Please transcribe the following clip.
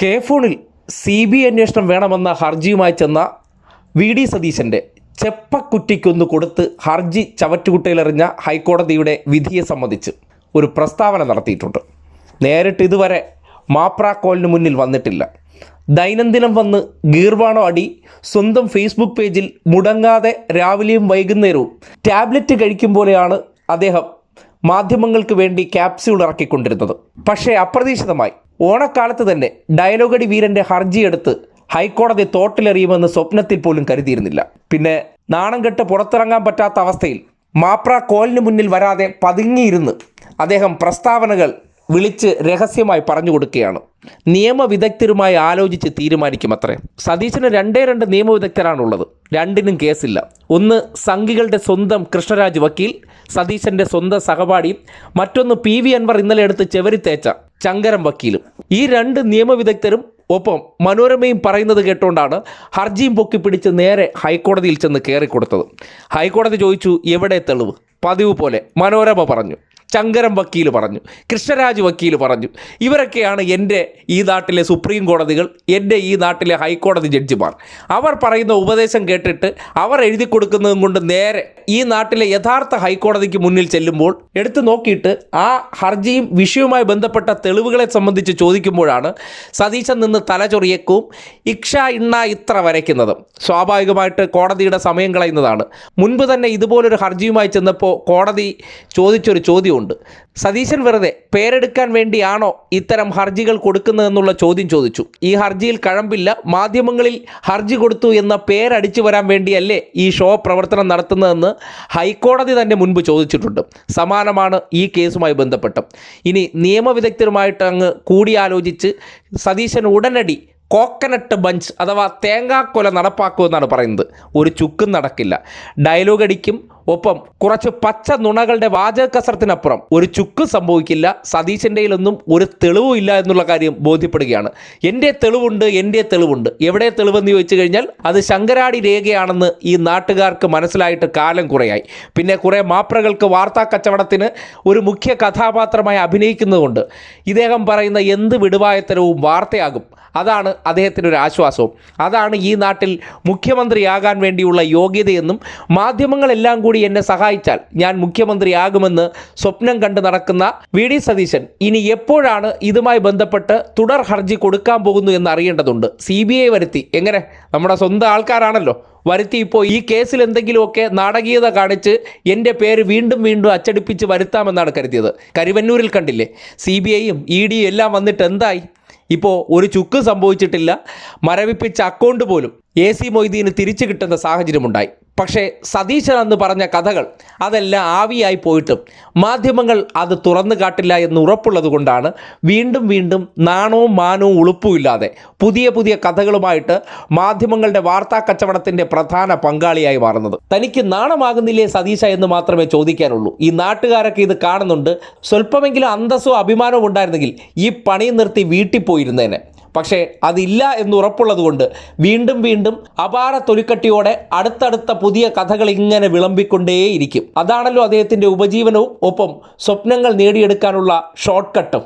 K ഫോണിൽ C B അന്വേഷണം വേണമെന്ന ഹർജിയുമായി ചെന്ന വി ഡി സതീശന്റെ ചെപ്പക്കുറ്റിക്കൊന്ന് കൊടുത്ത് ഹർജി ചവറ്റുകുട്ടയിലെറിഞ്ഞ ഹൈക്കോടതിയുടെ വിധിയെ സംബന്ധിച്ച് ഒരു പ്രസ്താവന നടത്തിയിട്ടുണ്ട്. നേരിട്ട് ഇതുവരെ മാപ്രാക്കോലിന് മുന്നിൽ വന്നിട്ടില്ല. ദൈനംദിനം വന്ന് ഗീർവാണോ അടി സ്വന്തം ഫേസ്ബുക്ക് പേജിൽ മുടങ്ങാതെ രാവിലെയും വൈകുന്നേരവും ടാബ്ലറ്റ് കഴിക്കും പോലെയാണ് അദ്ദേഹം മാധ്യമങ്ങൾക്ക് വേണ്ടി ക്യാപ്സ്യൂൾ ഇറക്കിക്കൊണ്ടിരുന്നത്. പക്ഷേ അപ്രതീക്ഷിതമായി ഓണക്കാലത്ത് തന്നെ ഡയലോഗടി വീരന്റെ ഹർജിയെടുത്ത് ഹൈക്കോടതി തോട്ടിലെറിയുമെന്ന് സ്വപ്നത്തിൽ പോലും കരുതിയിരുന്നില്ല. പിന്നെ നാണം കെട്ട് പുറത്തിറങ്ങാൻ പറ്റാത്ത അവസ്ഥയിൽ മാപ്ര കോലിന് മുന്നിൽ വരാതെ പതുങ്ങിയിരുന്ന് അദ്ദേഹം പ്രസ്താവനകൾ വിളിച്ച് രഹസ്യമായി പറഞ്ഞു കൊടുക്കുകയാണ്. നിയമവിദഗ്ധരുമായി ആലോചിച്ച് തീരുമാനിക്കും തീരുമാനിക്കുമത്രേ സതീശന് രണ്ടേ രണ്ട് നിയമവിദഗ്ധരാണുള്ളത്. രണ്ടിനും കേസില്ല. ഒന്ന് സംഘികളുടെ സ്വന്തം കൃഷ്ണരാജ് വക്കീൽ സതീശന്റെ സ്വന്തം സഹപാഠിയും മറ്റൊന്ന് പി വി അൻവർ ഇന്നലെ എടുത്ത് ചെവരിത്തേച്ച ചങ്കരം വക്കീലും. ഈ രണ്ട് നിയമവിദഗ്ധരും ഒപ്പം മനോരമയും പറയുന്നത് കേട്ടുകൊണ്ടാണ് ഹർജിയും പൊക്കി പിടിച്ച് നേരെ ഹൈക്കോടതിയിൽ ചെന്ന് കയറിക്കൊടുത്തത് ഹൈക്കോടതി ചോദിച്ചു എവിടെ തെളിവ്? പതിവ് പോലെ മനോരമ പറഞ്ഞു. ചങ്കരം വക്കീൽ പറഞ്ഞു കൃഷ്ണരാജ് വക്കീൽ പറഞ്ഞു ഇവരൊക്കെയാണ് എന്റെ ഈ നാട്ടിലെ സുപ്രീം കോടതികൾ എന്റെ ഈ നാട്ടിലെ ഹൈക്കോടതി ജഡ്ജിമാർ. അവർ പറയുന്ന ഉപദേശം കേട്ടിട്ട് അവർ എഴുതി കൊടുക്കുന്നതും കൊണ്ട് നേരെ ഈ നാട്ടിലെ യഥാർത്ഥ ഹൈക്കോടതിക്ക് മുന്നിൽ ചെല്ലുമ്പോൾ എടുത്തു നോക്കിയിട്ട് ആ ഹർജിയും വിഷയവുമായി ബന്ധപ്പെട്ട തെളിവുകളെ സംബന്ധിച്ച് ചോദിക്കുമ്പോഴാണ് സതീശൻ നിന്ന് തലചൊറിയക്കും ഇക്ഷ ഇണ്ണ ഇത്ര വരയ്ക്കുന്നതും. സ്വാഭാവികമായിട്ട് കോടതിയുടെ സമയം കളയുന്നതാണ്. മുൻപ് തന്നെ ഇതുപോലൊരു ഹർജിയുമായി ചെന്നപ്പോൾ കോടതി ചോദിച്ചൊരു ചോദ്യമുണ്ട് സതീശൻ വെറുതെ പേരെടുക്കാൻ വേണ്ടിയാണോ ഇത്തരം ഹർജികൾ കൊടുക്കുന്നതെന്നുള്ള ചോദ്യം ചോദിച്ചു. ഈ ഹർജിയിൽ കഴമ്പില്ല മാധ്യമങ്ങളിൽ ഹർജി കൊടുത്തു എന്ന പേരടിച്ചു വരാൻ വേണ്ടിയല്ലേ ഈ ഷോ പ്രവർത്തനം നടത്തുന്നതെന്ന് ഹൈക്കോടതി തന്നെ മുൻപ് ചോദിച്ചിട്ടുണ്ട്. സമാനമാണ് ഈ കേസുമായി ബന്ധപ്പെട്ട്. ഇനി നിയമവിദഗ്ധരുമായിട്ട് അങ്ങ് കൂടിയാലോചിച്ച് സതീശൻ ഉടനടി കോക്കനട്ട് ബഞ്ച് അഥവാ തേങ്ങാക്കൊല നടപ്പാക്കുമെന്നാണ് പറയുന്നത്. ഒരു ചുക്കും നടക്കില്ല. ഡയലോഗ് അടിക്കും ഒപ്പം കുറച്ച് പച്ച നുണകളുടെ വാചക കസരത്തിനപ്പുറം ഒരു ചുക്ക് സംഭവിക്കില്ല. സതീശന്റെ ഒന്നും ഒരു തെളിവും ഇല്ല എന്നുള്ള കാര്യം ബോധ്യപ്പെടുകയാണ്. എന്റെ തെളിവുണ്ട് എന്റെ തെളിവുണ്ട്. എവിടെ തെളിവെന്ന് ചോദിച്ചു കഴിഞ്ഞാൽ അത് ശങ്കരാടി രേഖയാണെന്ന് ഈ നാട്ടുകാർക്ക് മനസ്സിലായിട്ട് കാലം കുറയായി. പിന്നെ കുറേ മാപ്രകൾക്ക് വാർത്താ കച്ചവടത്തിന് ഒരു മുഖ്യ കഥാപാത്രമായി അഭിനയിക്കുന്നതുകൊണ്ട് ഇദ്ദേഹം പറയുന്ന എന്ത് വിടുവായത്തരവും വാർത്തയാകും. അതാണ് അദ്ദേഹത്തിന്റെ ഒരു ആശ്വാസവും. അതാണ് ഈ നാട്ടിൽ മുഖ്യമന്ത്രിയാകാൻ വേണ്ടിയുള്ള യോഗ്യതയെന്നും മാധ്യമങ്ങളെല്ലാം കൂടി എന്നെ സഹായിച്ചാൽ ഞാൻ മുഖ്യമന്ത്രിയാകുമെന്ന് സ്വപ്നം കണ്ട് നടക്കുന്ന വി ഡി സതീശൻ ഇനി എപ്പോഴാണ് ഇതുമായി ബന്ധപ്പെട്ട് തുടർ ഹർജി കൊടുക്കാൻ പോകുന്നു എന്ന് അറിയേണ്ടതുണ്ട്. സി ബി ഐ വരുത്തി. എങ്ങനെ? നമ്മുടെ സ്വന്തം ആൾക്കാരാണല്ലോ. വരുത്തി ഇപ്പോൾ ഈ കേസിൽ എന്തെങ്കിലുമൊക്കെ നാടകീയത കാണിച്ച് എന്റെ പേര് വീണ്ടും വീണ്ടും അച്ചടിപ്പിച്ച് വരുത്താമെന്നാണ് കരുതിയത്. കരുവന്നൂരിൽ കണ്ടില്ലേ? സി ബി ഐയും ഇ ഡിയും എല്ലാം വന്നിട്ട് എന്തായി? ഇപ്പോൾ ഒരു ചുക്ക് സംഭവിച്ചിട്ടില്ല. മരവിപ്പിച്ച അക്കൗണ്ട് പോലും എ സി മൊയ്തീന് തിരിച്ചു കിട്ടുന്ന സാഹചര്യമുണ്ടായി. പക്ഷേ സതീശൻ അന്ന് പറഞ്ഞ കഥകൾ അതെല്ലാം ആവിയായി പോയിട്ടും മാധ്യമങ്ങൾ അത് തുറന്നു കാട്ടില്ല എന്ന് ഉറപ്പുള്ളത് കൊണ്ടാണ് വീണ്ടും വീണ്ടും നാണവും മാനവും ഉളുപ്പുമില്ലാതെ പുതിയ പുതിയ കഥകളുമായിട്ട് മാധ്യമങ്ങളുടെ വാർത്താ കച്ചവടത്തിന്റെ പ്രധാന പങ്കാളിയായി മാറുന്നത്. തനിക്ക് നാണമാകുന്നില്ലേ സതീശ എന്ന് മാത്രമേ ചോദിക്കാനുള്ളൂ. ഈ നാട്ടുകാരൊക്കെ ഇത് കാണുന്നുണ്ട്. സ്വല്പമെങ്കിലും അന്തസ്സോ അഭിമാനവും ഉണ്ടായിരുന്നെങ്കിൽ ഈ പണി നിർത്തി വീട്ടിൽ പോയിരുന്നേനെ. പക്ഷേ അതില്ല എന്ന് ഉറപ്പുള്ളതുകൊണ്ട് വീണ്ടും വീണ്ടും അപാര തൊലിക്കട്ടിയോടെ അടുത്തടുത്ത പുതിയ കഥകൾ ഇങ്ങനെ വിളമ്പിക്കൊണ്ടേയിരിക്കും. അതാണല്ലോ അദ്ദേഹത്തിന്റെ ഉപജീവനവും ഒപ്പം സ്വപ്നങ്ങൾ നേടിയെടുക്കാനുള്ള ഷോർട്ട് കട്ടും